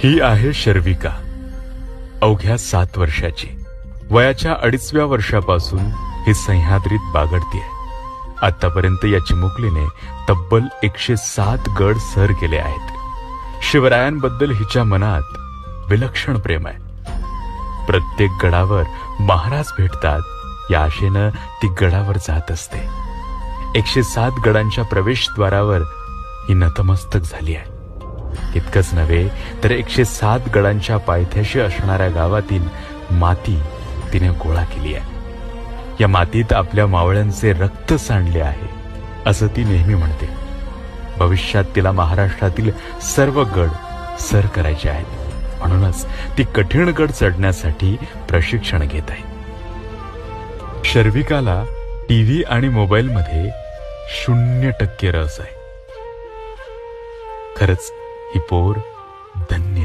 ही आहे शर्विका. अवघ्या सात वर्षाची. वयाच्या अडीचव्या वर्षापासून ही सह्याद्रीत बागडतीये. आतापर्यंत या चिमुकलीने तब्बल एकशे सात गड सर केले आहेत. शिवरायांबद्दल हिच्या मनात विलक्षण प्रेम आहे. प्रत्येक गडावर महाराज भेटतात या आशेनं ती गडावर जात असते. एकशे सात गडांच्या प्रवेशद्वारावर ही नतमस्तक झाली आहे. इतकंच नव्हे तर एकशे सात गडांच्या पायथ्याशी असणाऱ्या गावातील माती तिने गोळा केली आहे. या मातीत आपल्या मावळ्यांचे रक्त सांडले आहे असं ती नेहमी म्हणते. भविष्यात तिला महाराष्ट्रातील सर्व गड सर करायचे आहेत. म्हणूनच ती कठीण गड चढण्यासाठी प्रशिक्षण घेत आहे. शर्विकाला टीव्ही आणि मोबाईलमध्ये शून्य टक्के रस आहे. खरंच ही पोर धन्य